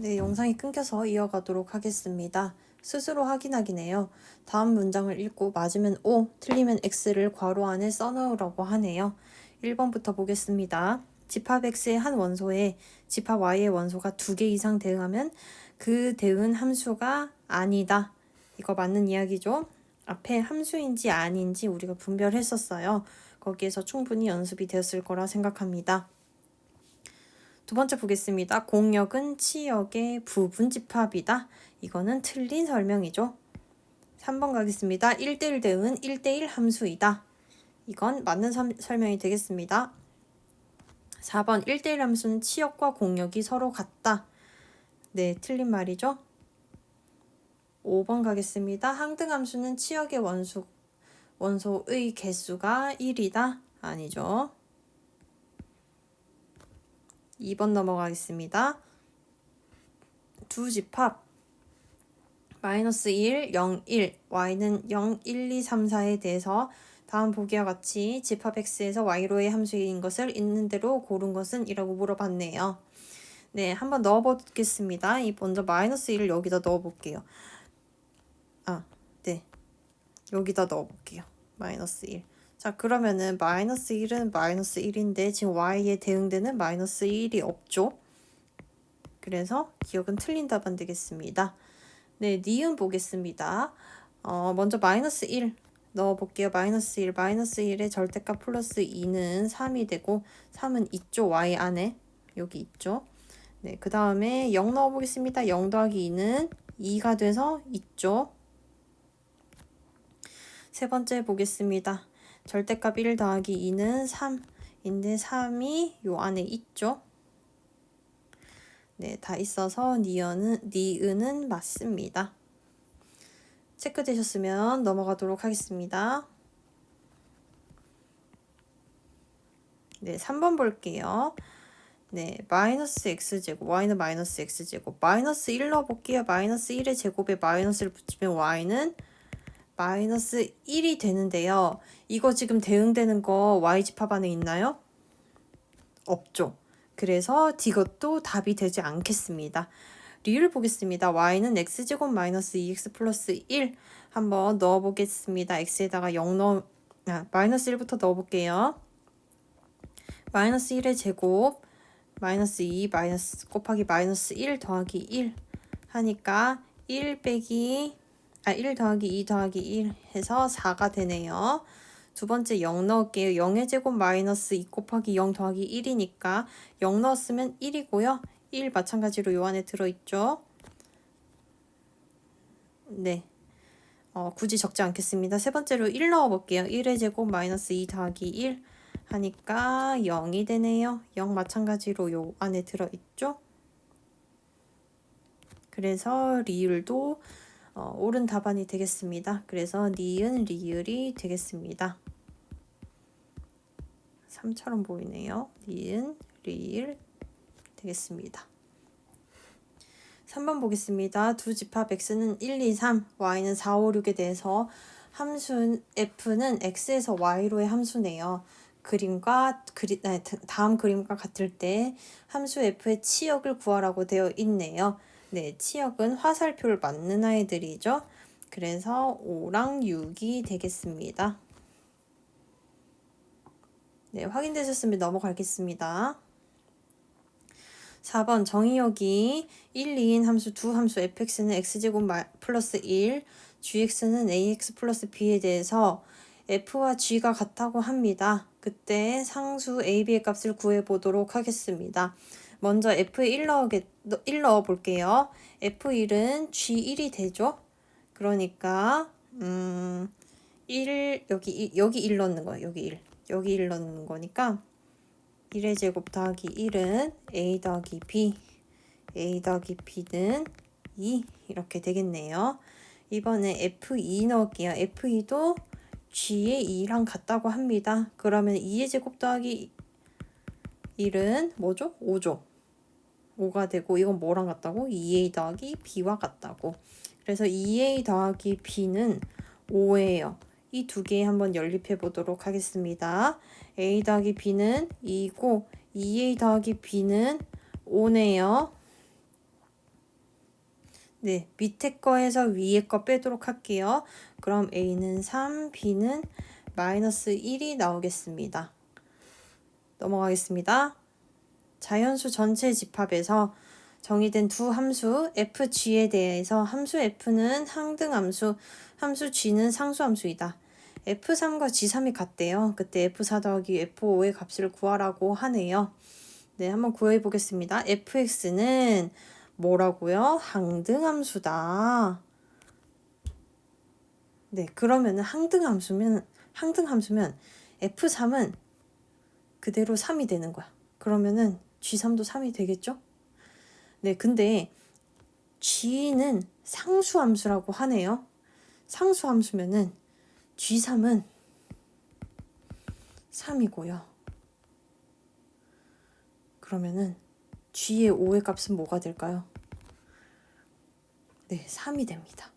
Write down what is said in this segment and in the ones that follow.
네, 영상이 끊겨서 이어가도록 하겠습니다. 스스로 확인하기네요. 다음 문장을 읽고 맞으면 O, 틀리면 X를 괄호 안에 써넣으라고 하네요. 1번부터 보겠습니다. 집합 X의 한 원소에 집합 Y의 원소가 두 개 이상 대응하면 그 대응 함수가 아니다. 이거 맞는 이야기죠? 앞에 함수인지 아닌지 우리가 분별했었어요. 거기에서 충분히 연습이 되었을 거라 생각합니다. 두 번째 보겠습니다. 공역은 치역의 부분 집합이다. 이거는 틀린 설명이죠. 3번 가겠습니다. 1대1 대응은 1대1 함수이다. 이건 맞는 설- 설명이 되겠습니다. 4번 1대1 함수는 치역과 공역이 서로 같다. 네, 틀린 말이죠. 5번 가겠습니다. 항등 함수는 치역의 원수, 원소의 개수가 1이다. 아니죠. 2번 넘어가겠습니다. 두 집합 마이너스 1, 0, 1, y는 0, 1, 2, 3, 4에 대해서 다음 보기와 같이 집합 x에서 y로의 함수인 것을 있는 대로 고른 것은 이라고 물어봤네요. 네, 한번 넣어보겠습니다. 이 먼저 마이너스 1을 여기다 넣어볼게요. 아, 네. 여기다 넣어볼게요. 마이너스 1. 자, 그러면은 마이너스 1은 마이너스 1인데 지금 y에 대응되는 마이너스 1이 없죠? 그래서 기억은 틀린 답안 되겠습니다. 네, 니은 보겠습니다. 어, 먼저 마이너스 1 넣어볼게요. 마이너스 1, 마이너스 1의 절대값 플러스 2는 3이 되고 3은 있죠. y 안에 여기 있죠. 네, 그 다음에 0 넣어보겠습니다. 0 더하기 2는 2가 돼서 있죠. 세 번째 보겠습니다. 절대값 1 더하기 2는 3인데 3이 요 안에 있죠. 네, 다 있어서 니은은, 니은은 맞습니다. 체크되셨으면 넘어가도록 하겠습니다. 네, 3번 볼게요. 네, 마이너스 x제곱, y는 마이너스 x제곱, 마이너스 1 넣어볼게요. 마이너스 1의 제곱에 마이너스를 붙이면 y는 마이너스 1이 되는데요. 이거 지금 대응되는 거 y집합 안에 있나요? 없죠. 그래서 이것도 답이 되지 않겠습니다. 리를 보겠습니다. y는 x제곱 마이너스 2x 플러스 1 한번 넣어보겠습니다. x에다가 0 넣어, 아, 마이너스 1부터 넣어볼게요. 마이너스 1의 제곱 마이너스 2 마이너스 곱하기 마이너스 1 더하기 1 하니까 1 빼기 아, 1 더하기 2 더하기 1 해서 4가 되네요. 두 번째 0 넣을게요. 0의 제곱 마이너스 2 곱하기 0 더하기 1이니까 0 넣었으면 1이고요. 1 마찬가지로 요 안에 들어있죠. 네. 어, 굳이 적지 않겠습니다. 세 번째로 1 넣어볼게요. 1의 제곱 마이너스 2 더하기 1 하니까 0이 되네요. 0 마찬가지로 요 안에 들어있죠. 그래서 리율도 어, 옳은 답안이 되겠습니다. 그래서 니은 리을이 되겠습니다. 3처럼 보이네요. 니은 리을 되겠습니다. 3번 보겠습니다. 두 집합 x는 1, 2, 3, y는 4, 5, 6에 대해서 함수 f는 x에서 y로의 함수네요. 그림과 그리, 아니, 다음 그림과 같을 때 함수 f의 치역을 구하라고 되어 있네요. 네, 치역은 화살표를 맞는 아이들이죠. 그래서 5랑 6이 되겠습니다. 네, 확인되셨으면 넘어가겠습니다. 4번 정의역이 1, 2인 함수 두 함수 fx는 x제곱 플러스 1, gx는 ax 플러스 b에 대해서 f와 g가 같다고 합니다. 그때 상수 a, b의 값을 구해보도록 하겠습니다. 먼저 F에 1 넣어게, 1 넣어 볼게요. F1은 G1이 되죠? 그러니까, 음, 1, 여기, 여기 1 넣는 거예요. 여기 1. 여기 1 넣는 거니까, 1의 제곱 더하기 1은 A 더하기 B, A 더하기 B는 2. 이렇게 되겠네요. 이번에 F2 넣을게요. F2도 G의 2랑 같다고 합니다. 그러면 2의 제곱 더하기 1은 뭐죠? 5죠. 5가 되고 이건 뭐랑 같다고? 2a 더하기 b와 같다고. 그래서 2a 더하기 b는 5예요. 이 두 개 한번 연립해 보도록 하겠습니다. a 더하기 b는 2고 2a 더하기 b는 5네요. 네, 밑에 거에서 위에 거 빼도록 할게요. 그럼 A는 3, B는 마이너스 1이 나오겠습니다. 넘어가겠습니다. 자연수 전체 집합에서 정의된 두 함수 fg에 대해서 함수 f는 항등함수, 함수 g는 상수함수이다. f3과 g3이 같대요. 그때 f4 더하기 f5의 값을 구하라고 하네요. 네, 한번 구해 보겠습니다. fx는 뭐라고요? 항등함수다. 네, 그러면은 항등함수면 항등함수면 f3은 그대로 3이 되는 거야. 그러면은 g3도 3이 되겠죠? 네, 근데 g는 상수함수라고 하네요. 상수함수면은 g3은 3이고요. 그러면은 g의 5의 값은 뭐가 될까요? 네, 3이 됩니다.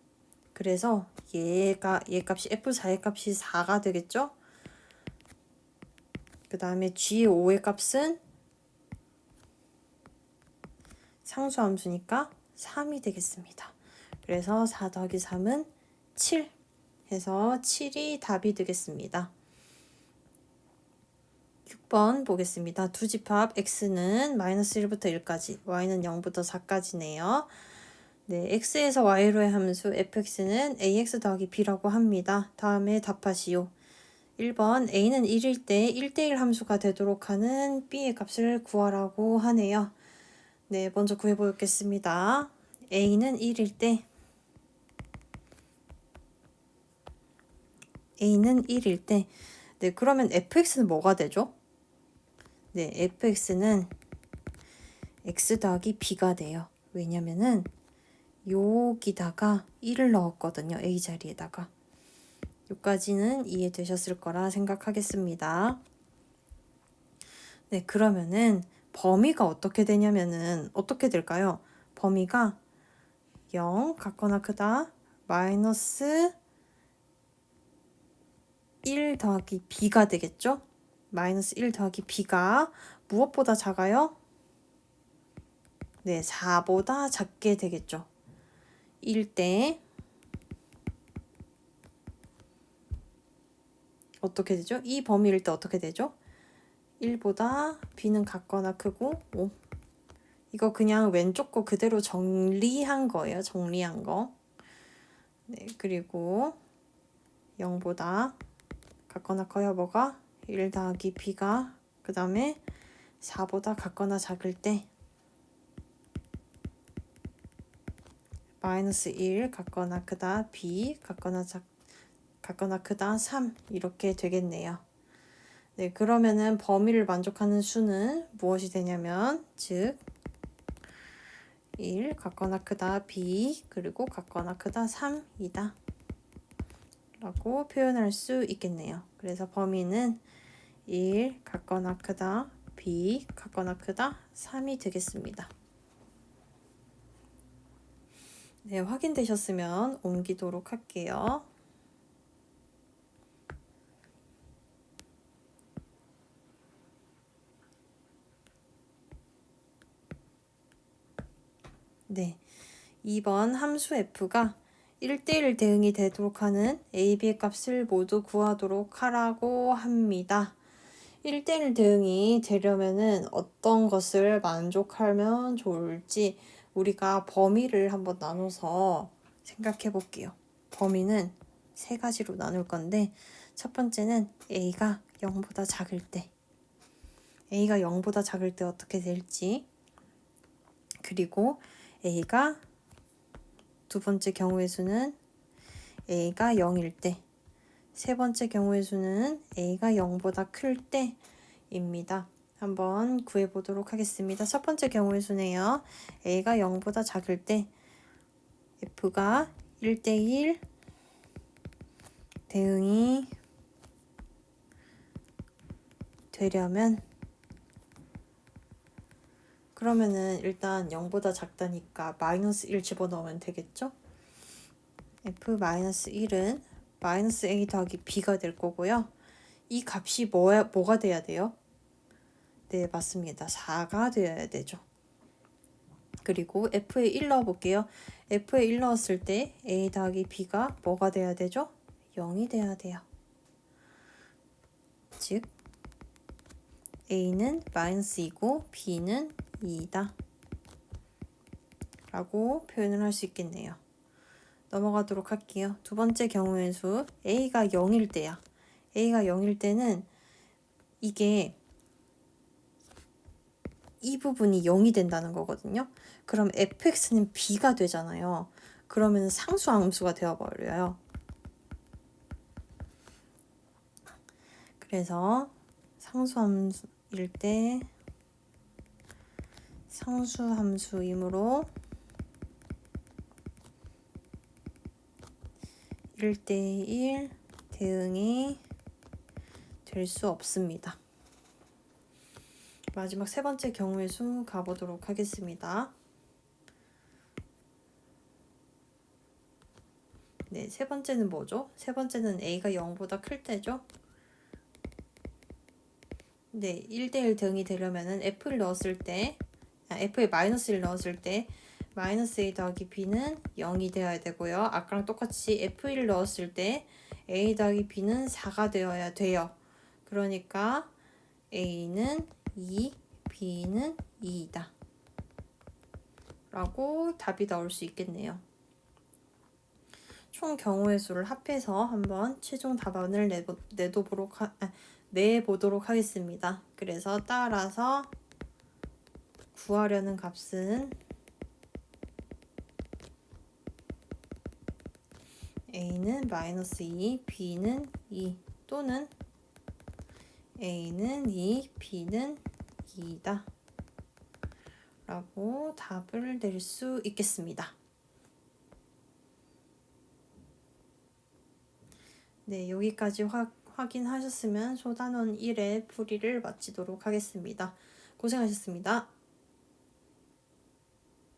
그래서 얘가 얘 값이 f4의 값이 4가 되겠죠? 그 다음에 g의 5의 값은 상수함수니까 3이 되겠습니다. 그래서 4 더하기 3은 7 해서 7이 답이 되겠습니다. 6번 보겠습니다. 두 집합 x는 마이너스 1부터 1까지, y는 0부터 4까지네요. 네, x에서 y로의 함수 fx는 ax 더하기 b라고 합니다. 다음에 답하시오. 1번 a는 1일 때 1대1 함수가 되도록 하는 b의 값을 구하라고 하네요. 네, 먼저 구해보겠습니다. a는 1일 때 a는 1일 때 네, 그러면 fx는 뭐가 되죠? 네, fx는 x 더하기 b가 돼요. 왜냐면은 여기다가 1을 넣었거든요. a 자리에다가. 여기까지는 이해되셨을 거라 생각하겠습니다. 네, 그러면은 범위가 어떻게 되냐면은 어떻게 될까요? 범위가 0 같거나 크다 마이너스 1 더하기 b가 되겠죠? 마이너스 1 더하기 b가 무엇보다 작아요? 네, 4보다 작게 되겠죠. 1대 어떻게 되죠? 이 범위일 때 어떻게 되죠? 1보다 b는 같거나 크고 5. 이거 그냥 왼쪽 거 그대로 정리한 거예요. 정리한 거. 네, 그리고 0보다 같거나 커요 뭐가? 1 더하기 b가 그 다음에 4보다 같거나 작을 때 마이너스 1 같거나 크다 b 같거나 작 같거나 크다 3 이렇게 되겠네요. 네, 그러면은 범위를 만족하는 수는 무엇이 되냐면 즉 1 같거나 크다 b 그리고 같거나 크다 3이다. 라고 표현할 수 있겠네요. 그래서 범위는 1 같거나 크다 b 같거나 크다 3이 되겠습니다. 네, 확인되셨으면 옮기도록 할게요. 네. 2번 함수 f가 1대1 대응이 되도록 하는 a, b의 값을 모두 구하도록 하라고 합니다. 1대1 대응이 되려면은 어떤 것을 만족하면 좋을지 우리가 범위를 한번 나눠서 생각해 볼게요. 범위는 세 가지로 나눌 건데 첫 번째는 a가 0보다 작을 때 a가 0보다 작을 때 어떻게 될지 그리고 a가 두 번째 경우의 수는 a가 0일 때, 세 번째 경우의 수는 a가 0보다 클 때입니다. 한번 구해 보도록 하겠습니다. 첫 번째 경우의 수네요. a가 0보다 작을 때 f가 1대1 대응이 되려면 그러면은 일단 0보다 작다니까 마이너스 1 집어넣으면 되겠죠? f 마이너스 1은 마이너스 a 더하기 b가 될 거고요. 이 값이 뭐, 뭐가 돼야 돼요? 네, 맞습니다. 4가 되어야 되죠. 그리고 F에 1 넣어볼게요. F에 1 넣었을 때 A 더하기 B가 뭐가 돼야 되죠? 0이 돼야 돼요. 즉 A는 마이너스 2고 B는 2 이다. 라고 표현을 할 수 있겠네요. 넘어가도록 할게요. 두 번째 경우의 수 A가 0일 때야. A가 0일 때는 이게 이 부분이 0이 된다는 거거든요. 그럼 fx는 b가 되잖아요. 그러면 상수 함수가 되어버려요. 그래서 상수 함수일 때 상수 함수이므로 1대1 대응이 될 수 없습니다. 마지막 세 번째 경우의 수 가보도록 하겠습니다. 네, 세 번째는 뭐죠? 세 번째는 a가 0보다 클 때죠? 네, 1대1 대응이 되려면 은 f를 넣었을 때, 아, f에 마이너스를 넣었을 때, 마이너스 a 더하기 b는 0이 되어야 되고요. 아까랑 똑같이 f1을 넣었을 때, a 더하기 b는 4가 되어야 돼요. 그러니까 a는 2, b는 2이다. 라고 답이 나올 수 있겠네요. 총 경우의 수를 합해서 한번 최종 답안을 내보, 내도록 하, 아, 내보도록 하겠습니다. 그래서 따라서 구하려는 값은 a는 마이너스 2, b는 2 또는 a는 2, b는 2이다. 라고 답을 낼 수 있겠습니다. 네, 여기까지 화, 확인하셨으면 소단원 1의 풀이를 마치도록 하겠습니다. 고생하셨습니다.